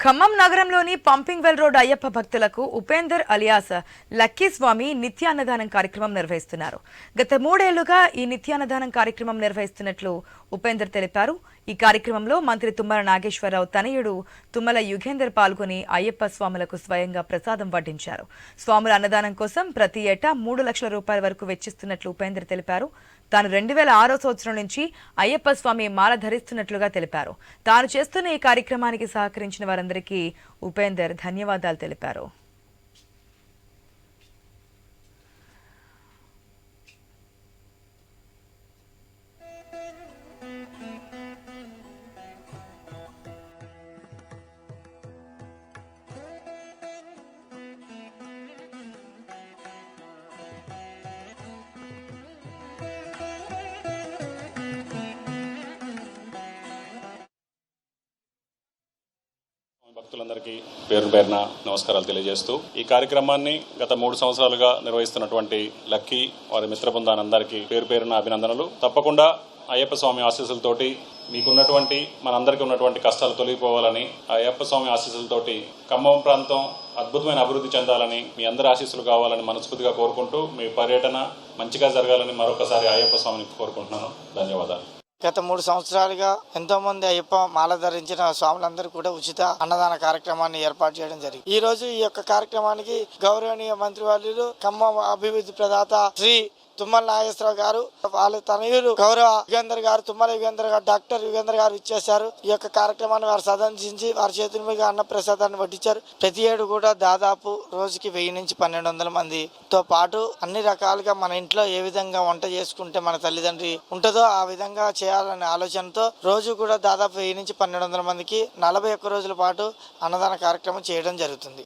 ఖమ్మం నగరంలోని pumping well road Ayyappa భక్తులకు Upender alias lucky Swami నిత్యాన్నదానం కార్యక్రమం నిర్వహిస్తున్నారు. గత మూడేళ్ళుగా ఈ నిత్యాన్నదానం కార్యక్రమం నిర్వహిస్తున్నట్లు ఉపేందర్ తెలిపారు. ఈ కార్యక్రమంలో మంత్రి తుమ్మల నాగేశ్వరరావు తనయుడు తుమ్మల యుగేందర్ పాల్గొని అయ్యప్ప స్వాములకు స్వయంగా ప్రసాదం వడ్డించారు. స్వాముల అన్నదానం కోసం ప్రతి ఏటా మూడు లక్షల రూపాయల వరకు వెచ్చిస్తున్నట్లు ఉపేందర్ తెలిపారు. తాను రెండు వేల ఆరో సంవత్సరం నుంచి అయ్యప్ప స్వామి మాల ధరిస్తున్నట్లుగా తెలిపారు. తాను చేస్తున్న ఈ కార్యక్రమానికి సహకరించిన వారందరికీ ఉపేందర్ ధన్యవాదాలు తెలిపారు. భక్తులందరికీ పేరు పేరున నమస్కారాలు తెలియజేస్తూ ఈ కార్యక్రమాన్ని గత మూడు సంవత్సరాలుగా నిర్వహిస్తున్నటువంటి లక్కీ వారి మిత్ర బృందానందరికీ పేరు పేరున అభినందనలు. తప్పకుండా అయ్యప్ప స్వామి ఆశీస్సులతోటి మీకున్నటువంటి మనందరికీ ఉన్నటువంటి కష్టాలు తొలగిపోవాలని ఆ అయ్యప్ప స్వామి ఆశీస్సులతోటి ఖమ్మం ప్రాంతం అద్భుతమైన అభివృద్ధి చెందాలని మీ అందరి ఆశీస్సులు కావాలని మనస్ఫూర్తిగా కోరుకుంటూ మీ పర్యటన మంచిగా జరగాలని మరొకసారి అయ్యప్ప స్వామిని కోరుకుంటున్నాను. ధన్యవాదాలు. గత మూడు సంవత్సరాలుగా ఎంతో మంది అయ్యప్ప మాల ధరించిన స్వాములందరూ కూడా ఉచిత అన్నదాన కార్యక్రమాన్ని ఏర్పాటు చేయడం జరిగింది. ఈ రోజు ఈ యొక్క కార్యక్రమానికి గౌరవనీయ మంత్రివర్యులు ఖమ్మం అభివృద్ధి ప్రదాత శ్రీ తుమ్మల నాగేశ్వరరావు గారు వాళ్ళ తనయులు గౌరవ యుగేందర్ గారు తుమ్మల యుగేందర్ గారు డాక్టర్ యుగేందర్ గారు ఇచ్చేశారు. ఈ యొక్క కార్యక్రమాన్ని వారు సందర్శించి వారి చేతుల మీద అన్న ప్రసాదాన్ని వడ్డించారు. ప్రతి ఏడు కూడా దాదాపు రోజుకి వెయ్యి నుంచి పన్నెండు వందల మందితో పాటు అన్ని రకాలుగా మన ఇంట్లో ఏ విధంగా వంట చేసుకుంటే మన తల్లిదండ్రి ఉంటుందో ఆ విధంగా చేయాలనే ఆలోచనతో రోజు కూడా దాదాపు వెయ్యి నుంచి పన్నెండు వందల మందికి నలభై ఒక్క రోజుల పాటు అన్నదాన కార్యక్రమం చేయడం జరుగుతుంది.